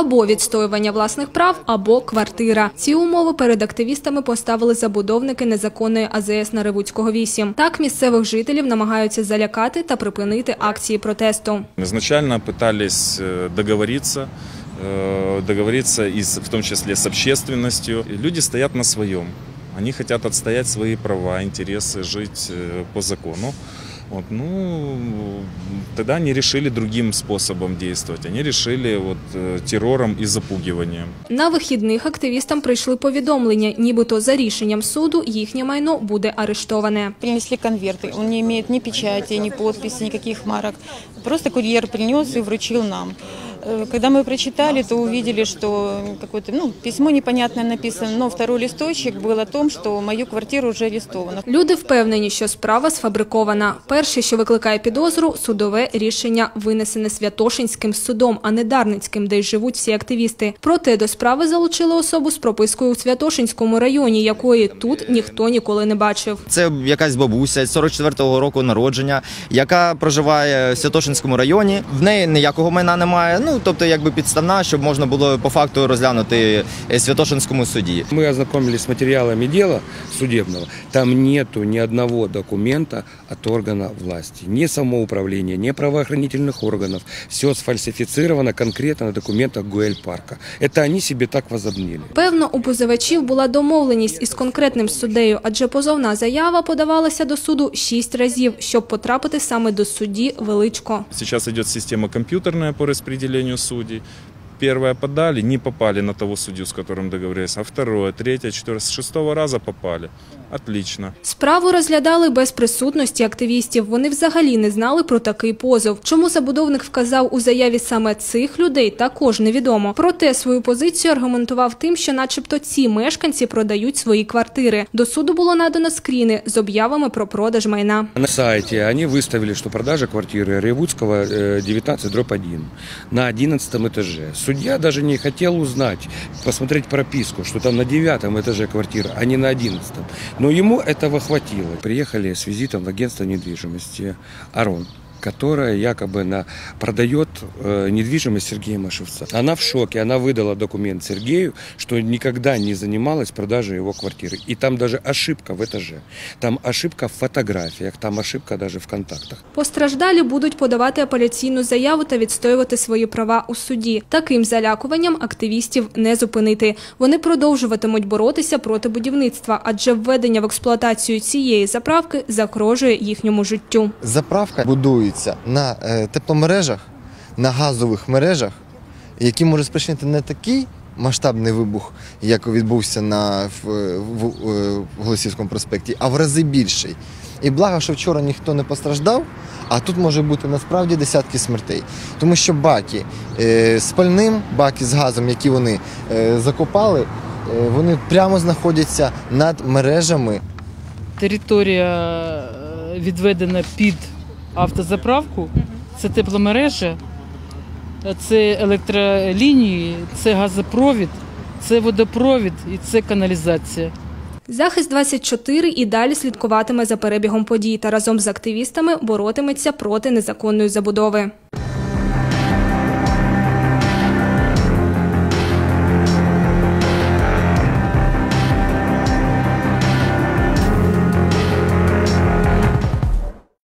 або відстоювання власних прав, або квартира. Ці умови перед активістами поставили забудовники незаконної АЗС на Ревуцького 8. Так місцевих жителів намагаються залякати та припинити акції протесту. Изначально пытались э, договориться, э, договориться и с- в том числе с общественностью. И Люди стоят на своем. Они хотят отстоять свои права, интересы, жить э, по закону. Вот, ну, тогда они решили другим способом действовать. Они решили вот, э, террором и запугиванием. На вихідних активістам прийшли повідомлення, нібито за рішенням суду їхнє майно буде арештоване. Принесли конверти, Он не имеет ні печаті, ні підписи, ніяких марок. Просто кур'єр принес і вручив нам. Э, Когда мы прочитали, то увидели, что какое-то ну, письмо непонятное написано, но второй листочек был о том, что мою квартиру уже арестовано. Люди впевнені, що справа сфабрикована. Перше, що викликає підозру, судове рішення винесене Святошинським судом, а не Дарницьким, де й живуть всі активісти. Проте до справи залучили особу з пропискою у Святошинському районі, якої тут ніхто ніколи не бачив. Це якась бабуся 44-го року народження, яка проживає в Святошинському районі. В неї ніякого майна немає. Ну тобто, якби підставна, щоб можна було по факту розглянути е, в Святошинському суді. Мы ознакомились с материалами дела судебного. Там нету ни одного документа от органа власти. Ни самоуправления, ни правоохранительных органов. Все сфальсифицировано конкретно на документах Гуэль-парка. Это они себе так возомнили. Певно, у позивачів була домовленість із конкретним суддею, адже позовна заява подавалася до суду шість разів, щоб потрапити саме до судді Величко. Сейчас идет система компьютерная по распределению судей. Первое подали, не попали на того судью, с которым договорились, а второе, третье, четвертое, с шестого раза попали Отлично. Справу розглядали без присутності активістів. Вони взагалі не знали про такий позов. Чому забудовник вказав у заяві саме цих людей, також невідомо. Проте свою позицію аргументував тим, що, начебто, ці мешканці продають свої квартири. До суду було надано скріни з об'явами про продаж майна. На сайте они выставили, что продажа квартиры Ревудского э, 19 дробь 1 на 11 этаже. Судья даже не хотел узнать, посмотреть прописку, что там на 9 этаже квартира, а не на 11. Но ему этого хватило. Приехали с визитом в агентство недвижимости «Арон», которая якобы на, продает э, недвижимость Сергея Машевца. Она в шоке, она выдала документ Сергею, что никогда не занималась продажей его квартиры. И там даже ошибка в этаже. Там ошибка в фотографиях, там ошибка даже в контактах. Постраждалі будуть подавати апеляційну заяву та відстоювати свої права у суді. Таким залякуванням активістів не зупинити. Вони продовжуватимуть боротися проти будівництва, адже введення в експлуатацію цієї заправки загрожує їхньому життю. Заправка будується на е, тепломережах, на газових мережах, які може спричинити не такий масштабний вибух, як відбувся на в, в, в, в Голосівському проспекті, а в рази більший. І благо, що вчора ніхто не постраждав, а тут може бути насправді десятки смертей. Тому що баки е, з пальним, баки з газом, які вони е, закопали, е, вони прямо знаходяться над мережами територія е, відведена під автозаправку, це тепломережа, це електролінії, це газопровід, це водопровід і це каналізація. Захист 24 і далі слідкуватиме за перебігом подій та разом з активістами боротиметься проти незаконної забудови.